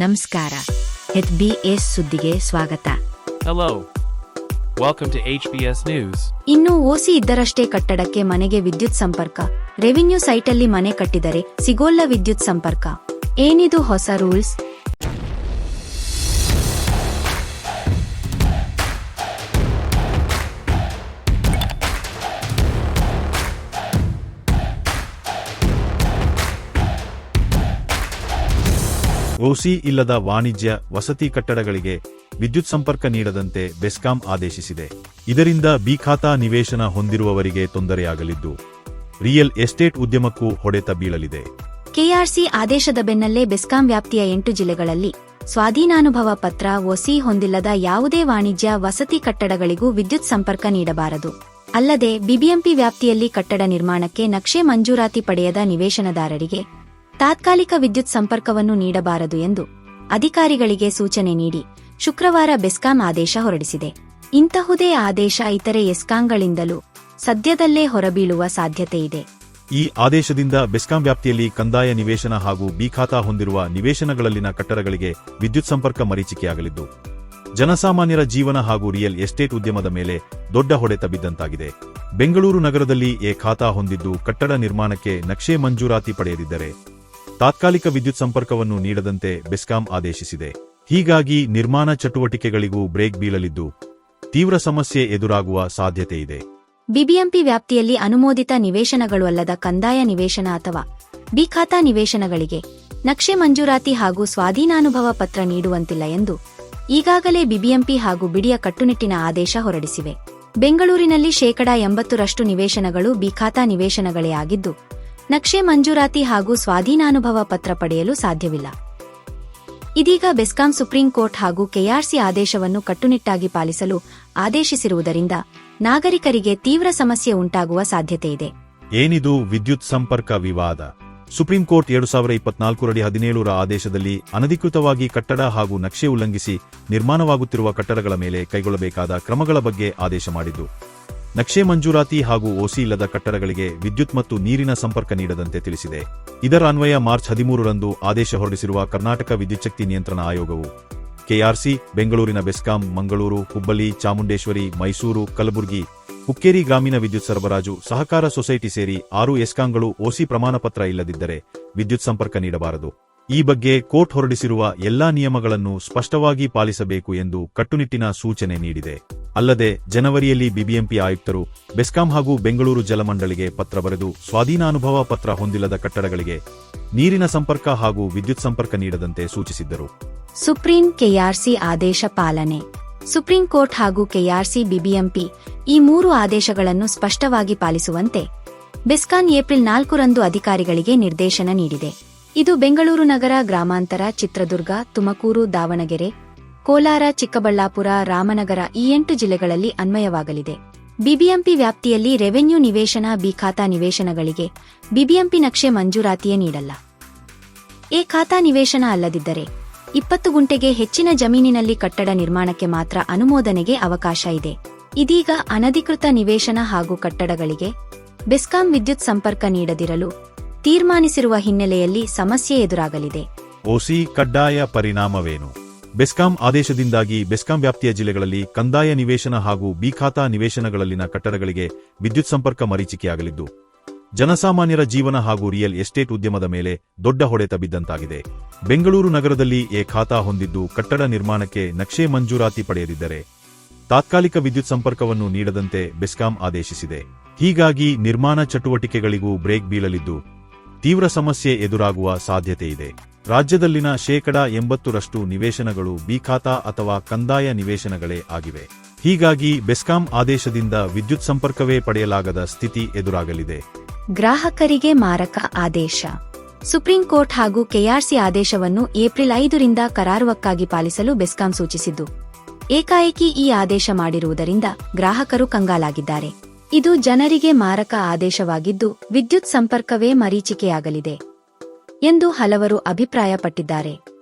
ನಮಸ್ಕಾರ. H B S ಸುದ್ದಿಗೆ ಸ್ವಾಗತ. Hello welcome to H B S news ಇನ್ನು ಓಸಿ ಇದ್ದರಷ್ಟೇ ಕಟ್ಟಡಕ್ಕೆ ಮನೆಗೆ ವಿದ್ಯುತ್ ಸಂಪರ್ಕ. ರೆವಿನ್ಯೂ ಸೈಟಲ್ಲಿ ಮನೆ ಕಟ್ಟಿದರೆ ಸಿಗೋಲ್ಲ ವಿದ್ಯುತ್ ಸಂಪರ್ಕ. ಏನಿದು ಹೊಸ ರೂಲ್ಸ್ ಓಸಿ ಇಲ್ಲದ ವಾಣಿಜ್ಯ, ವಸತಿ ಕಟ್ಟಡಗಳಿಗೆ ವಿದ್ಯುತ್ ಸಂಪರ್ಕ ನೀಡದಂತೆ ಬೆಸ್ಕಾಂ ಆದೇಶಿಸಿದೆ. ಇದರಿಂದ ಬಿ ಖಾತಾ ನಿವೇಶನ ಹೊಂದಿರುವವರಿಗೆ ತೊಂದರೆಯಾಗಲಿದ್ದು, ರಿಯಲ್ ಎಸ್ಟೇಟ್ ಉದ್ಯಮಕ್ಕೂ ಹೊಡೆತ ಬೀಳಲಿದೆ. ಕೆಆರ್ಸಿ ಆದೇಶದ ಬೆನ್ನಲ್ಲೇ ಬೆಸ್ಕಾಂ ವ್ಯಾಪ್ತಿಯ ಎಂಟು ಜಿಲ್ಲೆಗಳಲ್ಲಿ ಸ್ವಾಧೀನಾನುಭವ ಪತ್ರ ಒಸಿ ಹೊಂದಿಲ್ಲದ ಯಾವುದೇ ವಾಣಿಜ್ಯ, ವಸತಿ ಕಟ್ಟಡಗಳಿಗೂ ವಿದ್ಯುತ್ ಸಂಪರ್ಕ ನೀಡಬಾರದು. ಅಲ್ಲದೆ ಬಿಬಿಎಂಪಿ ವ್ಯಾಪ್ತಿಯಲ್ಲಿ ಕಟ್ಟಡ ನಿರ್ಮಾಣಕ್ಕೆ ನಕ್ಷೆ ಮಂಜೂರಾತಿ ಪಡೆಯದ ನಿವೇಶನದಾರರಿಗೆ ತಾತ್ಕಾಲಿಕ ವಿದ್ಯುತ್ ಸಂಪರ್ಕವನ್ನು ನೀಡಬಾರದು ಎಂದು ಅಧಿಕಾರಿಗಳಿಗೆ ಸೂಚನೆ ನೀಡಿ ಶುಕ್ರವಾರ ಬೆಸ್ಕಾಂ ಆದೇಶ ಹೊರಡಿಸಿದೆ. ಇಂತಹುದೇ ಆದೇಶ ಇತರೆ ಎಸ್ಕಾಂಗಳಿಂದಲೂ ಸದ್ಯದಲ್ಲೇ ಹೊರಬೀಳುವ ಸಾಧ್ಯತೆಯಿದೆ ಈ ಆದೇಶದಿಂದ ಬೆಸ್ಕಾಂ ವ್ಯಾಪ್ತಿಯಲ್ಲಿ ಕಂದಾಯ ನಿವೇಶನ ಹಾಗೂ ಬಿ ಖಾತಾ ಹೊಂದಿರುವ ನಿವೇಶನಗಳಲ್ಲಿನ ಕಟ್ಟಡಗಳಿಗೆ ವಿದ್ಯುತ್ ಸಂಪರ್ಕ ಮರೀಚಿಕೆಯಾಗಲಿದ್ದು, ಜನಸಾಮಾನ್ಯರ ಜೀವನ ಹಾಗೂ ರಿಯಲ್ ಎಸ್ಟೇಟ್ ಉದ್ಯಮದ ಮೇಲೆ ದೊಡ್ಡ ಹೊಡೆತ ಬಿದ್ದಂತಾಗಿದೆ. ಬೆಂಗಳೂರು ನಗರದಲ್ಲಿ ಎ ಖಾತಾ ಹೊಂದಿದ್ದು ಕಟ್ಟಡ ನಿರ್ಮಾಣಕ್ಕೆ ನಕ್ಷೆ ಮಂಜೂರಾತಿ ಪಡೆಯದಿದ್ದರೆ ತಾತ್ಕಾಲಿಕ ವಿದ್ಯುತ್ ಸಂಪರ್ಕವನ್ನು ನೀಡದಂತೆ ಬೆಸ್ಕಾಂ ಆದೇಶಿಸಿದೆ. ಹೀಗಾಗಿ ನಿರ್ಮಾಣ ಚಟುವಟಿಕೆಗಳಿಗೂ ಬ್ರೇಕ್ ಬೀಳಲಿದ್ದು, ತೀವ್ರ ಸಮಸ್ಯೆ ಎದುರಾಗುವ ಸಾಧ್ಯತೆಯಿದೆ. ಬಿಬಿಎಂಪಿ ವ್ಯಾಪ್ತಿಯಲ್ಲಿ ಅನುಮೋದಿತ ನಿವೇಶನಗಳು ಅಲ್ಲದ ಕಂದಾಯ ನಿವೇಶನ ಅಥವಾ ಬಿ ಖಾತಾ ನಿವೇಶನಗಳಿಗೆ ನಕ್ಷೆ ಮಂಜೂರಾತಿ ಹಾಗೂ ಸ್ವಾಧೀನಾನುಭವ ಪತ್ರ ನೀಡುವಂತಿಲ್ಲ ಎಂದು ಈಗಾಗಲೇ ಬಿಬಿಎಂಪಿ ಹಾಗೂ ಬಿಡಿಯ ಕಟ್ಟುನಿಟ್ಟಿನ ಆದೇಶ ಹೊರಡಿಸಿವೆ. ಬೆಂಗಳೂರಿನಲ್ಲಿ ಶೇಕಡಾ ಎಂಬತ್ತರಷ್ಟು ನಿವೇಶನಗಳು ಬಿ ಖಾತಾ ನಿವೇಶನಗಳೇ ಆಗಿದ್ದು ನಕ್ಷೆ ಮಂಜೂರಾತಿ ಹಾಗೂ ಸ್ವಾಧೀನಾನುಭವ ಪತ್ರ ಪಡೆಯಲು ಸಾಧ್ಯವಿಲ್ಲ. ಇದೀಗ ಬೆಸ್ಕಾಂ ಸುಪ್ರೀಂ ಕೋರ್ಟ್ ಹಾಗೂ ಕೆಆರ್ಸಿ ಆದೇಶವನ್ನು ಕಟ್ಟುನಿಟ್ಟಾಗಿ ಪಾಲಿಸಲು ಆದೇಶಿಸಿರುವುದರಿಂದ ನಾಗರಿಕರಿಗೆ ತೀವ್ರ ಸಮಸ್ಯೆ ಉಂಟಾಗುವ ಸಾಧ್ಯತೆಯಿದೆ ಏನಿದು ವಿದ್ಯುತ್ ಸಂಪರ್ಕ ವಿವಾದ? ಸುಪ್ರೀಂ ಕೋರ್ಟ್ ಎರಡು ಸಾವಿರ ಇಪ್ಪತ್ನಾಲ್ಕರಡಿ ಹದಿನೇಳರ ಆದೇಶದಲ್ಲಿ ಅನಧಿಕೃತವಾಗಿ ಕಟ್ಟಡ ಹಾಗೂ ನಕ್ಷೆ ಉಲ್ಲಂಘಿಸಿ ನಿರ್ಮಾಣವಾಗುತ್ತಿರುವ ಕಟ್ಟಡಗಳ ಮೇಲೆ ಕೈಗೊಳ್ಳಬೇಕಾದ ಕ್ರಮಗಳ ಬಗ್ಗೆ ಆದೇಶ ಮಾಡಿದ್ದು. ನಕ್ಷೆ ಮಂಜೂರಾತಿ ಹಾಗೂ ಓಸಿ ಇಲ್ಲದ ಕಟ್ಟಡಗಳಿಗೆ ವಿದ್ಯುತ್ ಮತ್ತು ನೀರಿನ ಸಂಪರ್ಕ ನೀಡದಂತೆ ತಿಳಿಸಿದೆ. ಇದರ ಅನ್ವಯ ಮಾರ್ಚ್ ಹದಿಮೂರರಂದು ಆದೇಶ ಹೊರಡಿಸಿರುವ ಕರ್ನಾಟಕ ವಿದ್ಯುಚ್ಛಕ್ತಿ ನಿಯಂತ್ರಣ ಆಯೋಗವು. ಕೆಆರ್ಸಿ, ಬೆಂಗಳೂರಿನ ಬೆಸ್ಕಾಂ, ಮಂಗಳೂರು, ಹುಬ್ಬಳ್ಳಿ, ಚಾಮುಂಡೇಶ್ವರಿ, ಮೈಸೂರು, ಕಲಬುರಗಿ, ಹುಕ್ಕೇರಿ ಗ್ರಾಮೀಣ ವಿದ್ಯುತ್ ಸರಬರಾಜು, ಸಹಕಾರ ಸೊಸೈಟಿ ಸೇರಿ ಆರು ಎಸ್ಕಾಂಗಳು ಓಸಿ ಪ್ರಮಾಣಪತ್ರ ಇಲ್ಲದಿದ್ದರೆ ವಿದ್ಯುತ್ ಸಂಪರ್ಕ ನೀಡಬಾರದು. ಈ ಬಗ್ಗೆ ಕೋರ್ಟ್ ಹೊರಡಿಸಿರುವ ಎಲ್ಲಾ ನಿಯಮಗಳನ್ನು ಸ್ಪಷ್ಟವಾಗಿ ಪಾಲಿಸಬೇಕು ಎಂದು ಕಟ್ಟುನಿಟ್ಟಿನ ಸೂಚನೆ ನೀಡಿದೆ. ಅಲ್ಲದೆ ಜನವರಿಯಲ್ಲಿ ಬಿಬಿಎಂಪಿ ಆಯುಕ್ತರು ಬೆಸ್ಕಾಂ ಹಾಗೂ ಬೆಂಗಳೂರು ಜಲಮಂಡಳಿಗೆ ಪತ್ರ ಬರೆದು ಸ್ವಾಧೀನಾನುಭವ ಪತ್ರ ಹೊಂದಿಲ್ಲದ ಕಟ್ಟಡಗಳಿಗೆ ನೀರಿನ ಸಂಪರ್ಕ ಹಾಗೂ ವಿದ್ಯುತ್ ಸಂಪರ್ಕ ನೀಡದಂತೆ ಸೂಚಿಸಿದ್ದರು. ಸುಪ್ರೀಂ ಕೆಆರ್ಸಿ ಆದೇಶ ಪಾಲನೆ. ಸುಪ್ರೀಂ ಕೋರ್ಟ್ ಹಾಗೂ ಕೆಆರ್ಸಿ ಬಿಬಿಎಂಪಿ ಈ ಮೂರು ಆದೇಶಗಳನ್ನು ಸ್ಪಷ್ಟವಾಗಿ ಪಾಲಿಸುವಂತೆ ಬೆಸ್ಕಾನ್ ಏಪ್ರಿಲ್ ನಾಲ್ಕರಂದು ಅಧಿಕಾರಿಗಳಿಗೆ ನಿರ್ದೇಶನ ನೀಡಿದೆ. ಇದು ಬೆಂಗಳೂರು ನಗರ ಗ್ರಾಮಾಂತರ ಚಿತ್ರದುರ್ಗ ತುಮಕೂರು ದಾವಣಗೆರೆ ಕೋಲಾರ, ಚಿಕ್ಕಬಳ್ಳಾಪುರ, ರಾಮನಗರ ಈ ಎಂಟು ಜಿಲ್ಲೆಗಳಲ್ಲಿ ಅನ್ವಯವಾಗಲಿದೆ. ಬಿಬಿಎಂಪಿ ವ್ಯಾಪ್ತಿಯಲ್ಲಿ ರೆವೆನ್ಯೂ ನಿವೇಶನ, ಬಿ ಖಾತಾ ನಿವೇಶನಗಳಿಗೆ ಬಿಬಿಎಂಪಿ ನಕ್ಷೆ ಮಂಜೂರಾತಿಯೇ ನೀಡಲ್ಲ. ಎ ಖಾತಾ ನಿವೇಶನ ಅಲ್ಲದಿದ್ದರೆ ಇಪ್ಪತ್ತು ಗುಂಟೆಗೆ ಹೆಚ್ಚಿನ ಜಮೀನಿನಲ್ಲಿ ಕಟ್ಟಡ ನಿರ್ಮಾಣಕ್ಕೆ ಮಾತ್ರ ಅನುಮೋದನೆಗೆ ಅವಕಾಶ ಇದೆ. ಇದೀಗ ಅನಧಿಕೃತ ನಿವೇಶನ ಹಾಗೂ ಕಟ್ಟಡಗಳಿಗೆ ಬೆಸ್ಕಾಂ ವಿದ್ಯುತ್ ಸಂಪರ್ಕ ನೀಡದಿರಲು ತೀರ್ಮಾನಿಸಿರುವ ಹಿನ್ನೆಲೆಯಲ್ಲಿ ಸಮಸ್ಯೆ ಎದುರಾಗಲಿದೆ. ಓಸಿ ಕಡ್ಡಾಯ ಪರಿಣಾಮವೇನು? ಬೆಸ್ಕಾಂ ಆದೇಶದಿಂದಾಗಿ ಬೆಸ್ಕಾಂ ವ್ಯಾಪ್ತಿಯ ಜಿಲ್ಲೆಗಳಲ್ಲಿ ಕಂದಾಯ ನಿವೇಶನ ಹಾಗೂ ಬಿಖಾತಾ ನಿವೇಶನಗಳಲ್ಲಿನ ಕಟ್ಟಡಗಳಿಗೆ ವಿದ್ಯುತ್ ಸಂಪರ್ಕ ಮರೀಚಿಕೆಯಾಗಲಿದ್ದು, ಜನಸಾಮಾನ್ಯರ ಜೀವನ ಹಾಗೂ ರಿಯಲ್ ಎಸ್ಟೇಟ್ ಉದ್ಯಮದ ಮೇಲೆ ದೊಡ್ಡ ಹೊಡೆತ ಬಿದ್ದಂತಾಗಿದೆ. ಬೆಂಗಳೂರು ನಗರದಲ್ಲಿ ಎ ಖಾತಾ ಹೊಂದಿದ್ದು ಕಟ್ಟಡ ನಿರ್ಮಾಣಕ್ಕೆ ನಕ್ಷೆ ಮಂಜೂರಾತಿ ಪಡೆಯದಿದ್ದರೆ ತಾತ್ಕಾಲಿಕ ವಿದ್ಯುತ್ ಸಂಪರ್ಕವನ್ನು ನೀಡದಂತೆ ಬೆಸ್ಕಾಂ ಆದೇಶಿಸಿದೆ. ಹೀಗಾಗಿ ನಿರ್ಮಾಣ ಚಟುವಟಿಕೆಗಳಿಗೂ ಬ್ರೇಕ್ ಬೀಳಲಿದ್ದು ತೀವ್ರ ಸಮಸ್ಯೆ ಎದುರಾಗುವ ಸಾಧ್ಯತೆಯಿದೆ. ರಾಜ್ಯದಲ್ಲಿನ ಶೇಕಡಾ ಎಂಬತ್ತರಷ್ಟು ನಿವೇಶನಗಳು ಬಿ ಖಾತಾ ಅಥವಾ ಕಂದಾಯ ನಿವೇಶನಗಳೇ ಆಗಿವೆ. ಹೀಗಾಗಿ ಬೆಸ್ಕಾಂ ಆದೇಶದಿಂದ ವಿದ್ಯುತ್ ಸಂಪರ್ಕವೇ ಪಡೆಯಲಾಗದ ಸ್ಥಿತಿ ಎದುರಾಗಲಿದೆ. ಗ್ರಾಹಕರಿಗೆ ಮಾರಕ ಆದೇಶ. ಸುಪ್ರೀಂ ಕೋರ್ಟ್ ಹಾಗೂ ಕೆಆರ್ಸಿ ಆದೇಶವನ್ನು ಏಪ್ರಿಲ್ ಐದರಿಂದ ಕರಾರುವಕ್ಕಾಗಿ ಪಾಲಿಸಲು ಬೆಸ್ಕಾಂ ಸೂಚಿಸಿದ್ದು. ಏಕಾಏಕಿ ಈ ಆದೇಶ ಮಾಡಿರುವುದರಿಂದ ಗ್ರಾಹಕರು ಕಂಗಾಲಾಗಿದ್ದಾರೆ. ಇದು ಜನರಿಗೆ ಮಾರಕ ಆದೇಶವಾಗಿದ್ದು ವಿದ್ಯುತ್ ಸಂಪರ್ಕವೇ ಮರೀಚಿಕೆಯಾಗಲಿದೆ ಎಂದು ಹಲವರು ಅಭಿಪ್ರಾಯಪಟ್ಟಿದ್ದಾರೆ.